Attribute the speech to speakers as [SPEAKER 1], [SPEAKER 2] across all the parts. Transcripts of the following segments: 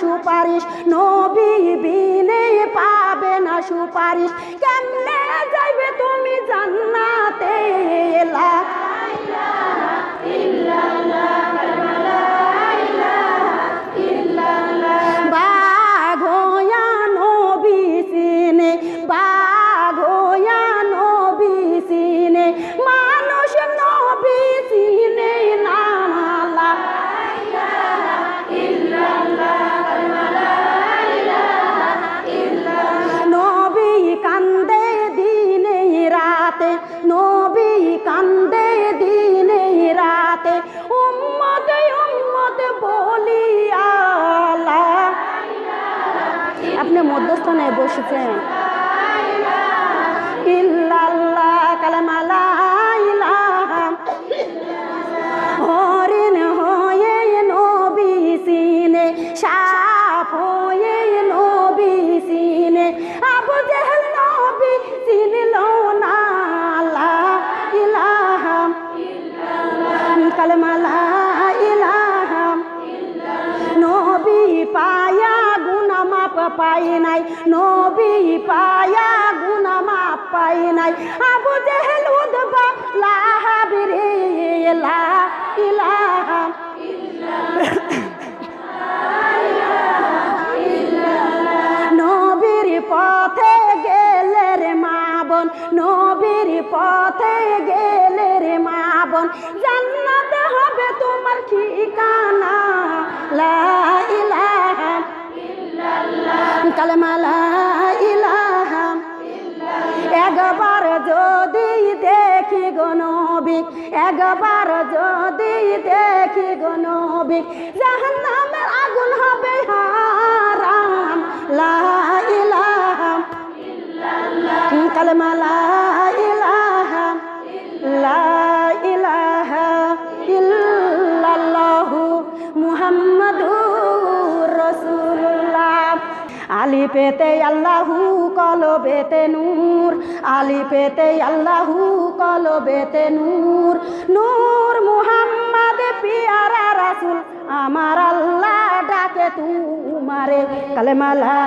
[SPEAKER 1] সুপারিশ নবী বিনে পাবে না সুপারিশ। কেমনে যাইবে তুমি 他那不是在。পাই নাই। নবী পায়া গুনা মাপ পাই নাই। আবু জেহেল উদবা লাহাবিরে লা ইলাহা নবীর পথে গেলে রে মা বোন, নবীর পথে গেলে রে কালেমা লা ইলাহা একবার যদি দেখি গো একবার যদি দেখি গো নবী জাহান্নামের আগুন আলি পেতে আল্লাহু কলবেতে নূর, আলি পেতে আল্লাহু কলবেতে নূর। নূর মুহাম্মদ পিয়ারা রাসূল, আমার আল্লাহ ডাকে তুমারে। কালেমালা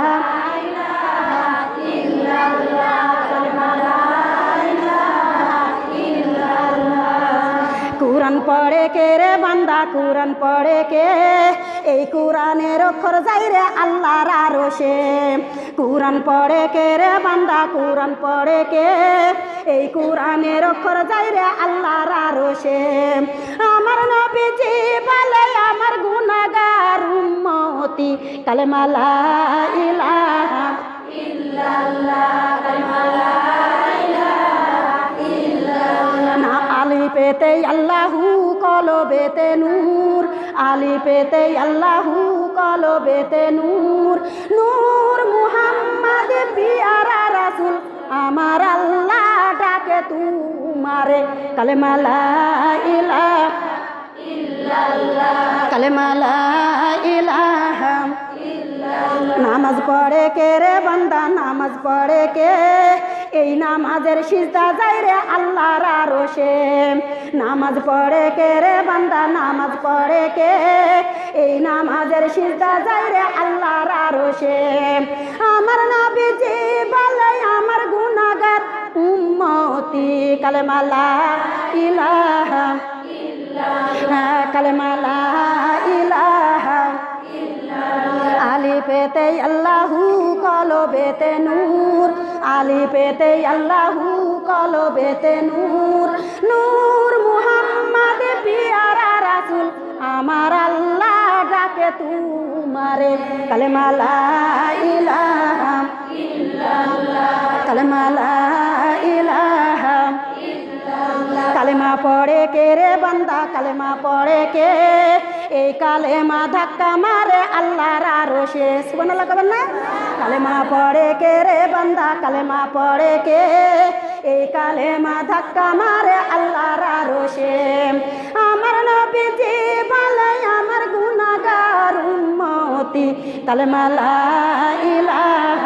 [SPEAKER 1] কোরআন পড়ে কে রে বান্দা, কোরআন পড়ে কে? এই কোরআনের অক্ষর যাই রে আল্লাহর আরশে কোরআন পড়ে কে রে বান্দা, কোরআন পড়ে কে? এই কোরআনের অক্ষর যাই রে আল্লাহর আরশে। আমার নবীজি বলে, আমার গুনাহগার উম্মতি, কালেমা লা ইলাহা না আলি পেতে আল্লাহু কলবেতে নূর আলি পেতে আল্লাহু কলবেতে নূর নূর মুহাম্মদ পিয়ারা রাসুল, আমার আল্লাহ ডাকে তুমারে, কালেমা ইলা ইলাহা কালে মালা ইলাহা নামাজ পড়ে কে রে বান্দা, নামাজ পড়ে কে? এই নামাজের সিজদা যাই রে আল্লাহর আরশে। নামাজ পড়ে কে রে বান্দা, নামাজ পড়ে কে? এই নামাজের সিজদা যাই রে আল্লাহর আরশে। আমার নবীজি বলে, আমার গুনাহগার উম্মতি কালেমা লা ইলাহা কালেমা পেতে আল্লাহু কলবেতে নূর, আলি পেতে আল্লাহু কলবেতে নূর। নূর মুহাম্মদ পিয়ারা রাসূল, আমার আল্লাহ ডাকে তুমারে। কালেমা লা ইলাহা কালেমা লা ইলাহা কালেমা পড়ে কে রে বান্দা, কালেমা পড়ে কে? এই কালেমা ধাক্কা মারে আল্লাহর আরশে। সুবহানাল্লাহ কবেন না? কালেমা পড়ে কে রে বান্দা? কালেমা পড়ে কে? এই কালেমা ধাক্কা মারে আল্লাহর আরশে। আমার নবীজি বলে, আমার গুনাগার উন্মতি কালেমা লা ইলাহা